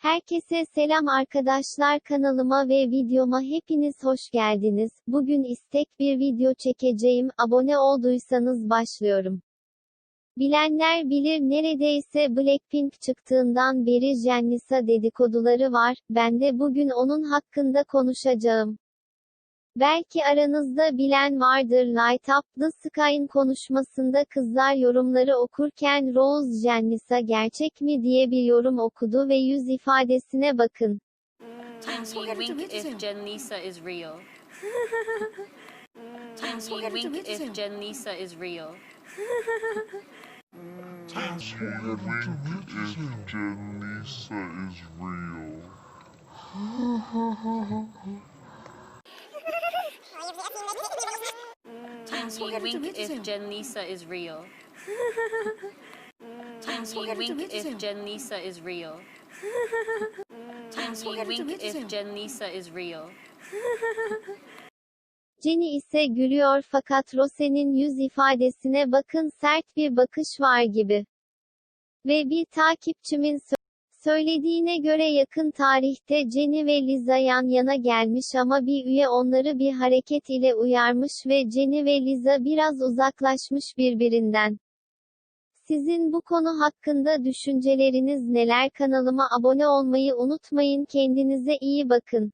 Herkese selam arkadaşlar kanalıma ve videoma hepiniz hoş geldiniz. Bugün istek bir video çekeceğim. Abone olduysanız başlıyorum. Bilenler bilir neredeyse Blackpink çıktığından beri Jennisa dedikoduları var. Ben de bugün onun hakkında konuşacağım. Belki aranızda bilen vardır Light Up The Sky'ın konuşmasında kızlar yorumları okurken Rose Jennisa gerçek mi diye bir yorum okudu ve yüz ifadesine bakın. Do you wink if Jennisa is real? Do you wink if Jennisa is real? Do you wink if Jennisa is real? Can wink if Jen Lisa is real? Can wink if Jen Lisa is real? Can wink if Jen Lisa is real? Jenny ise gülüyor fakat Rose'nin yüz ifadesine bakın sert bir bakış var gibi. Ve bir takipçimin söylediğine göre yakın tarihte Jenny ve Liza yan yana gelmiş ama bir üye onları bir hareket ile uyarmış ve Jenny ve Liza biraz uzaklaşmış birbirinden. Sizin bu konu hakkında düşünceleriniz neler kanalıma abone olmayı unutmayın kendinize iyi bakın.